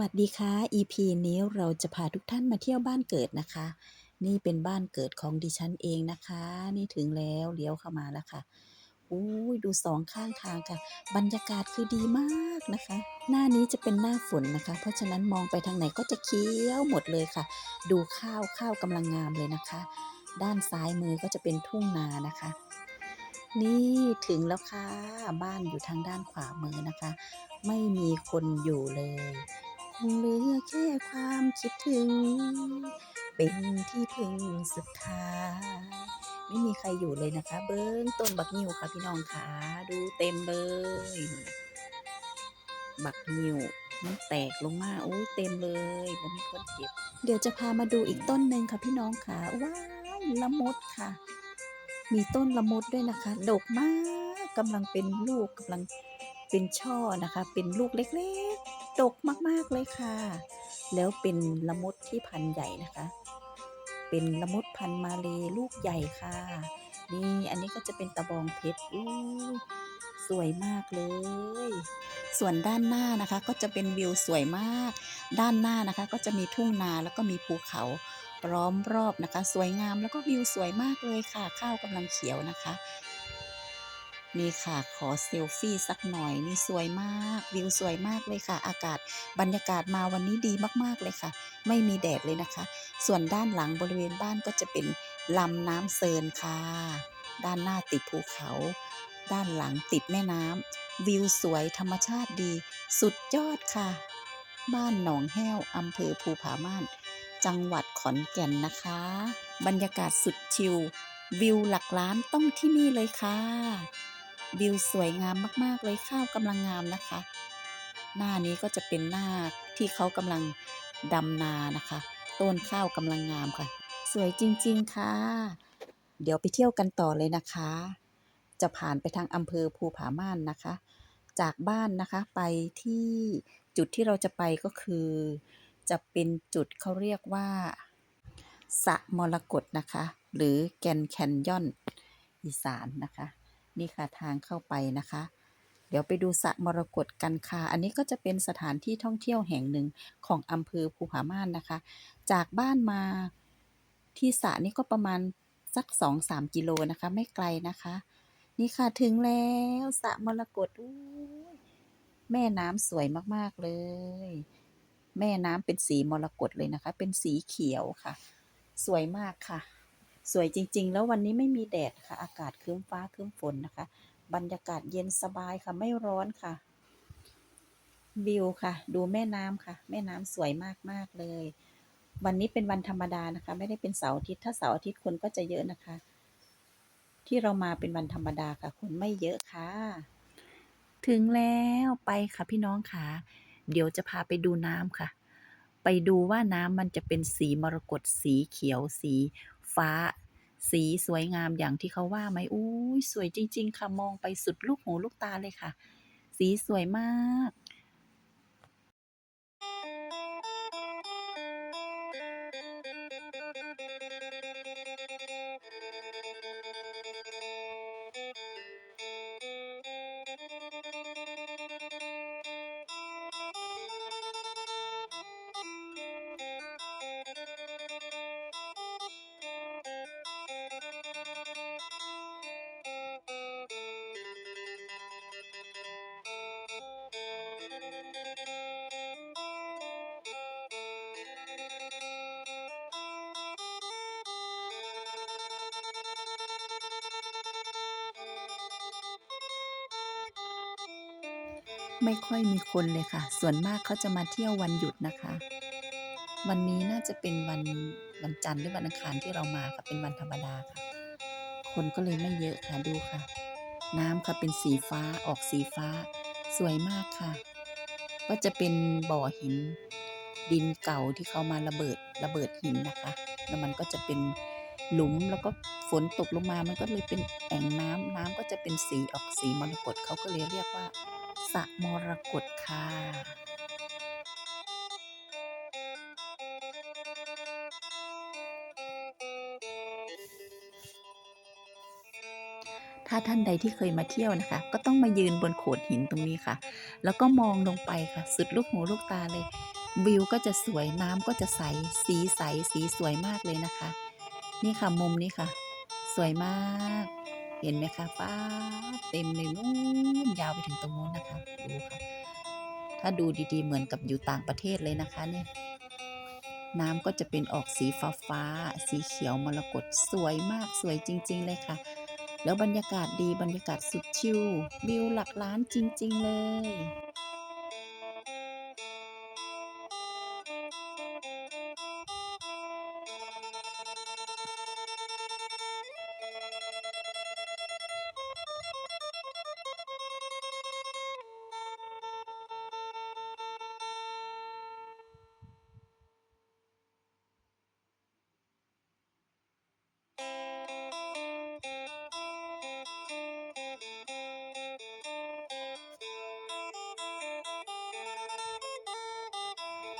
วัสดีค่ะ EP นี้เราจะพาทุกท่านมาเที่ยวบ้านเกิดนะคะ นี่เป็นบ้านเกิดของดิฉันเองนะคะ นี่ถึงแล้วเลี้ยวเข้ามาแล้วค่ะอุ้ยดูสองข้างทางค่ะ บรรยากาศคือดีมากนะคะ หน้านี้จะเป็นหน้าฝนนะคะ เพราะฉะนั้นมองไปทางไหนก็จะเขียวหมดเลยค่ะ ดูข้าวข้าวกำลังงามเลยนะคะ ด้านซ้ายมือก็จะเป็นทุ่งนานะคะ นี่ถึงแล้วค่ะ บ้านอยู่ทางด้านขวามือนะคะ ไม่มีคนอยู่เลย งเหลือแค่ความคิดถึง เป็นที่พึ่งสุดท้ายไม่มีใครอยู่เลยนะคะ เบิ้งต้นบักนิวค่ะพี่น้องค่ะดูเต็มเลย บักนิวมันแตกลงมาโอ้ยเต็มเลยผมมีคนเก็บ เดี๋ยวจะพามาดูอีกต้นหนึ่งค่ะพี่น้องค่ะว้ายละมดค่ะ มีต้นละมดด้วยนะคะ ดกมากกำลังเป็นลูกกำลังเป็นช่อนะคะ เป็นลูกเล็ก ดกมากๆเลยค่ะ แล้วเป็นละมดที่พันใหญ่นะคะ เป็นละมดพันมาเลลูกใหญ่ค่ะ นี่อันนี้ก็จะเป็นตะบองเพชรอู้ยสวยมากเลย ส่วนด้านหน้านะคะก็จะเป็นวิวสวยมาก ด้านหน้านะคะก็จะมีทุ่งนาแล้วก็มีภูเขาล้อมรอบนะคะ สวยงามแล้วก็วิวสวยมากเลยค่ะ ข้าวกำลังเขียวนะคะ นี่ค่ะขอเซลฟี่สักหน่อยนี่สวยมาก วิวสวยมากเลยค่ะ อากาศบรรยากาศมาวันนี้ดีมากๆเลยค่ะ ไม่มีแดดเลยนะคะ ส่วนด้านหลังบริเวณบ้านก็จะเป็นลำน้ำเซินค่ะ ด้านหน้าติดภูเขา ด้านหลังติดแม่น้ำวิวสวยธรรมชาติดี สุดยอดค่ะ บ้านหนองแห้วอำเภอภูผาม่าน จังหวัดขอนแก่นนะคะ บรรยากาศสุดชิลวิวหลักล้านต้องที่นี่เลยค่ะ วิวสวยงามมาก ๆ เลยข้าวกำลังงามนะคะ หน้านี้ก็จะเป็นหน้าที่เขากำลังดำนานะคะ ต้นข้าวกำลังงามค่ะ สวยจริง ๆ ค่ะ เดี๋ยวไปเที่ยวกันต่อเลยนะคะ จะผ่านไปทางอำเภอภูผาม่านนะคะ จากบ้านนะคะไปที่จุดที่เราจะไปก็คือ จะเป็นจุดเขาเรียกว่าสะมรกตนะคะ หรือแกนแคนยอนอีสานนะคะ นี่ค่ะทางเข้าไปนะคะ เดี๋ยวไปดูสระมรกตกันค่ะ อันนี้ก็จะเป็นสถานที่ท่องเที่ยวแห่งหนึ่งของอำเภอภูผาม่านนะคะ จากบ้านมาที่สระนี่ก็ประมาณสักสองสามกิโลนะคะ ไม่ไกลนะคะ นี่ค่ะถึงแล้วสระมรกตแม่น้ำสวยมากๆเลย แม่น้ำเป็นสีมรกตเลยนะคะ เป็นสีเขียวค่ะ สวยมากค่ะ สวยจริง ๆ แล้ววันนี้ไม่มีแดดค่ะ อากาศครึ้มฟ้าครึ้มฝนนะคะ บรรยากาศเย็นสบายค่ะไม่ร้อนค่ะ วิวค่ะ ดูแม่น้ำค่ะ แม่น้ำสวยมากๆเลย วันนี้เป็นวันธรรมดานะคะ ไม่ได้เป็นเสาร์อาทิตย์ถ้าเสาร์อาทิตย์คนก็จะเยอะนะคะ ที่เรามาเป็นวันธรรมดาค่ะ คนไม่เยอะค่ะ ถึงแล้วไปค่ะพี่น้องค่ะ เดี๋ยวจะพาไปดูน้ำค่ะ ไปดูว่าน้ำมันจะเป็นสีมรกตสีเขียวสี ฟ้า สีสวยงามอย่างที่เขาว่าไหมอุ้ยสวยจริง ๆ ค่ะ มองไปสุดลูกหูลูกตาเลยค่ะ สีสวยมาก ไม่ค่อยมีคนเลยค่ะ ส่วนมากเขาจะมาเที่ยววันหยุดนะคะ วันนี้น่าจะเป็นวันวันจันทร์หรือวันอังคารที่เรามาค่ะเป็นวันธรรมดาค่ะ คนก็เลยไม่เยอะค่ะดูค่ะ น้ำค่ะเป็นสีฟ้าออกสีฟ้า สวยมากค่ะ ก็จะเป็นบ่อหิน ดินเก่าที่เขามาระเบิดระเบิดหินนะคะ แล้วมันก็จะเป็นหลุมแล้วก็ฝนตกลงมามันก็เลยเป็นแอ่งน้ำน้ำก็จะเป็นสีออกสีมรกตเขาก็เลยเรียกว่า สะมรกตค่ะถ้าท่านใดที่เคยมาเที่ยวนะคะ ก็ต้องมายืนบนโขดหินตรงนี้ค่ะ แล้วก็มองลงไปค่ะ สุดลูกหูลูกตาเลย วิวก็จะสวยน้ำก็จะใส สีใส สีสวยมากเลยนะคะ นี่ค่ะมุมนี้ค่ะ สวยมาก เห็นไหมคะป้าเต็มเลยนู้นยาวไปถึงตรงนู้นนะคะดูค่ะ ถ้าดูดีๆเหมือนกับอยู่ต่างประเทศเลยนะคะเนี่ยน้ำก็จะเป็นออกสีฟ้าฟ้า สีเขียวมรกตสวยมากสวยจริง ๆ เลยค่ะ แล้วบรรยากาศดีบรรยากาศสุดชิลวิวหลักล้านจริง ๆ เลย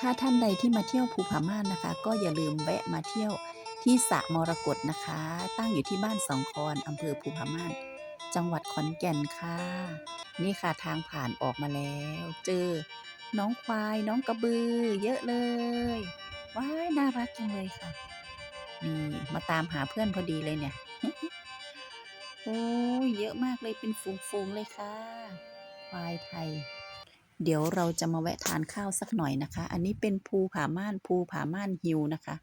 ถ้าท่านใดที่มาเที่ยวภูผาม่านนะคะ ก็อย่าลืมแวะมาเที่ยวที่สระมรกตนะคะ ตั้งอยู่ที่บ้านสองคอนอำเภอภูผาม่าน จังหวัดขอนแก่นค่ะ นี่ค่ะทางผ่านออกมาแล้ว เจอ น้องควายน้องกระบือ เยอะเลย ว้ายน่ารักจังเลยค่ะ นี่มาตามหาเพื่อนพอดีเลยเนี่ย โอ้ยเยอะมากเลยเป็นฝูงๆเลยค่ะ ควายไทย เดี๋ยวเราจะมาแวะทานข้าวสักหน่อยนะคะ อันนี้เป็นภูผาม่านภูผาม่านฮิลนะคะ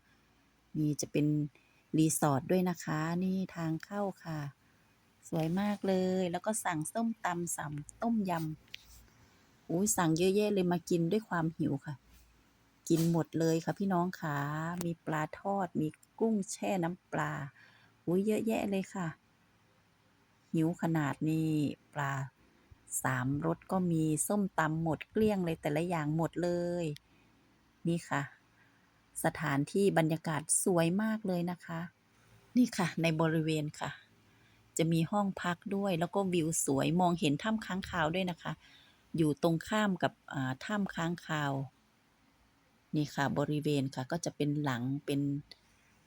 นี่จะเป็นรีสอร์ทด้วยนะคะ นี่ทางเข้าค่ะ สวยมากเลย แล้วก็สั่งส้มตำสั่งต้มยำอุ้ยสั่งเยอะแยะเลยมากินด้วยความหิวค่ะ กินหมดเลยค่ะพี่น้องค่ะ มีปลาทอด มีกุ้งแช่น้ำปลา อุ้ยเยอะแยะเลยค่ะ หิวขนาดนี้ปลา สามรสก็มีส้มตำหมดเกลี้ยงเลยแต่ละอย่างหมดเลย นี่ค่ะ สถานที่บรรยากาศสวยมากเลยนะคะ นี่ค่ะ ในบริเวณค่ะ จะมีห้องพักด้วยแล้วก็วิวสวยมองเห็นถ้ำค้างคาวด้วยนะคะ อยู่ตรงข้ามกับถ้ำค้างคาว นี่ค่ะบริเวณค่ะก็จะเป็นหลังเป็น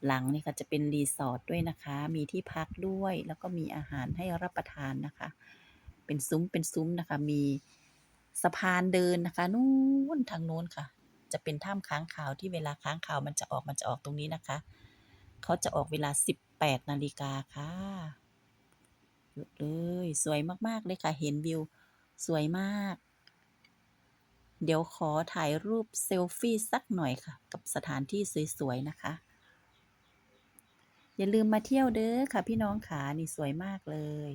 หลังนี่ค่ะจะเป็นรีสอร์ทด้วยนะคะ มีที่พักด้วย แล้วก็มีอาหารให้รับประทานนะคะ เป็นซุ้มเป็นซุ้มนะคะ มีสะพานเดินนะคะนู่นทางโน้นค่ะ จะเป็นถ้ำค้างคาวที่เวลาค้างคาวมันจะออกมันจะออกตรงนี้นะคะ เขาจะออกเวลา 18นาฬิกาค่ะเยอะเลยสวยมากๆเลยค่ะเห็นวิวสวยมาก เดี๋ยวขอถ่ายรูปเซลฟี่สักหน่อยค่ะ กับสถานที่สวยๆนะคะ อย่าลืมมาเที่ยวเด้อค่ะพี่น้องขานี่สวยมากเลย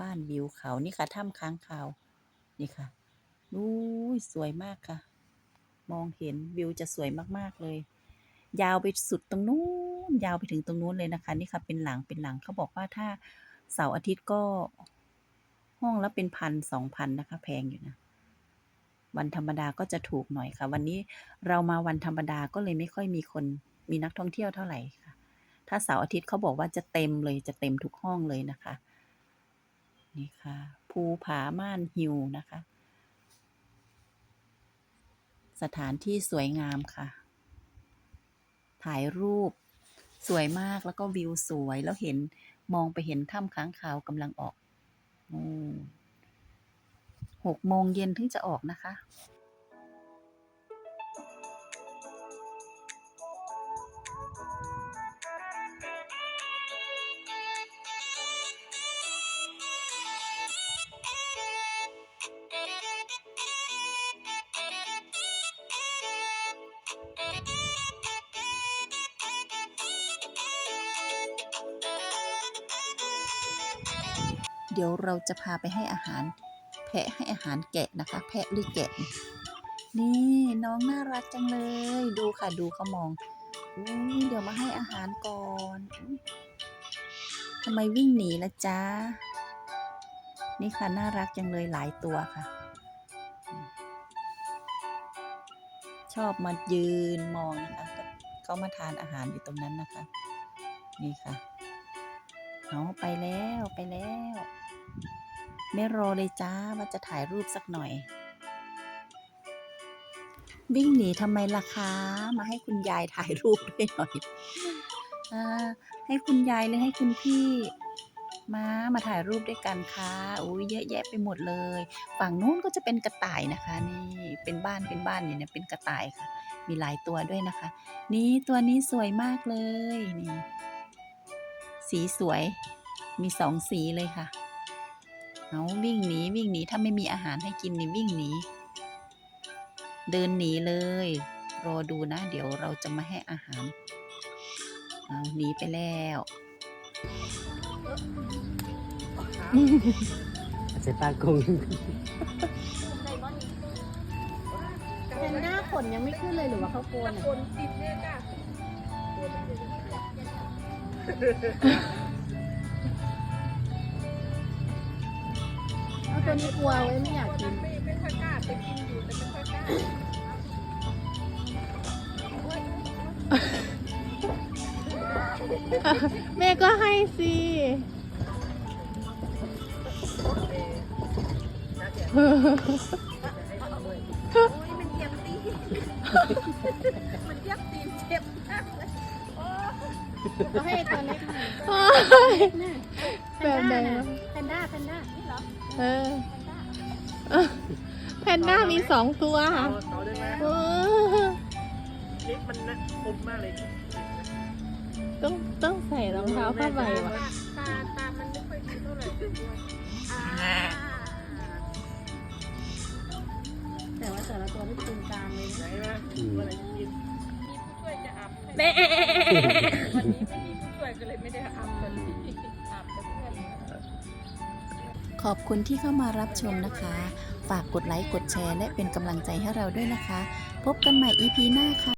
บ้านวิวเขานี่ค่ะถ้ำค้างคาวนี่ค่ะนู้ยสวยมากค่ะ มองเห็นวิวจะสวยมากๆเลย ยาวไปสุดตรงนู้นยาวไปถึงตรงนู้นเลยนะคะ นี่ค่ะเป็นหลังเป็นหลังเขาบอกว่าถ้าเสาร์อาทิตย์ก็ ห้องละเป็นพันสองพันนะคะ แพงอยู่นะวันธรรมดาก็จะถูกหน่อยค่ะ วันนี้เรามาวันธรรมดาก็เลยไม่ค่อยมีคนมีนักท่องเที่ยวเท่าไหร่ค่ะ ถ้าเสาร์อาทิตย์เขาบอกว่าจะเต็มเลยจะเต็มทุกห้องเลยนะคะ นี่ค่ะ ภูผาม่านฮิวนะคะ สถานที่สวยงามค่ะ ถ่ายรูปสวยมากแล้วก็วิวสวยแล้วเห็นมองไปเห็นถ้ำค้างคาวกำลังออกหกโมงเย็นถึงจะออกนะคะ เดี๋ยวเราจะพาไปให้อาหาร แพะให้อาหารแกะนะคะ แพะหรือแกะ นี่น้องน่ารักจังเลย ดูค่ะดูเขามองอุ้เดี๋ยวมาให้อาหารก่อนทำไมวิ่งหนีละจ๊ะนี่ค่ะน่ารักจังเลยหลายตัวค่ะ ชอบมายืนมองนะคะเขามาทานอาหารอยู่ตรงนั้นนะคะ นี่ค่ะเอาไปแล้วไปแล้ว ไม่รอเลยจ้าว่าจะถ่ายรูปสักหน่อย วิ่งหนีทำไมล่ะคะ มาให้คุณยายถ่ายรูปด้วยหน่อยอให้คุณยายหรือให้คุณพี่มามาถ่ายรูปด้วยกันค่ะอุ้ยเยอะแยะไปหมดเลย ฝั่งนู้นก็จะเป็นกระต่ายนะคะ นี่เป็นบ้านเป็นบ้านอยู่เนี่ยเป็นกระต่ายค่ะ มีหลายตัวด้วยนะคะ นี่ตัวนี้สวยมากเลยนี่สีสวย มีสองสีเลยค่ะ เอาวิ่งหนีวิ่งหนีถ้าไม่มีอาหารให้กินนี่วิ่งหนีเดินหนีเลย รอดูนะ เดี๋ยวเราจะมาให้อาหารเอาหนีไปแล้วเซปากุงแพนด้าขนยังไม่ขึ้นเลยหรือว่าเขาโกนอะคนติดเนี่ยจ้ะ ตัวนี้กลัวไว้ไม่อยากกินไม่ไม่ค่อยกล้าจะกินอยู่แต่ไม่ค่อยกล้าแม่ก็ให้สิโอ้ยมันเหยียบตีนมันเหยียบตีนเจ็บมากเลยโอ้ก็ให้ตัวเล็กหน่อยโอ้ยน่ะแบบไหนน่ะวะแพนด้าแพนด้านี่ เหรอเออเออแพนด้ามีสองตัวค่ะต่อได้ไหมเออลิฟต์มันนะคมมากเลยต้องต้องใส่รองเท้าผ้าใบวะตาตาตามันไม่ค่อยดีเท่าไหร่เลยอ่าแต่ว่าแต่ละตัวที่ตรงกลางเลยไหนนะวะอะไรกินมีผู้ช่วยจะอาบให้วันนี้ไม่มีผู้ช่วยก็เลยไม่ได้อาบกันอ ขอบคุณที่เข้ามารับชมนะคะ ฝากกดไลค์ กดแชร์ และเป็นกำลังใจให้เราด้วยนะคะ พบกันใหม่ EP หน้าค่ะ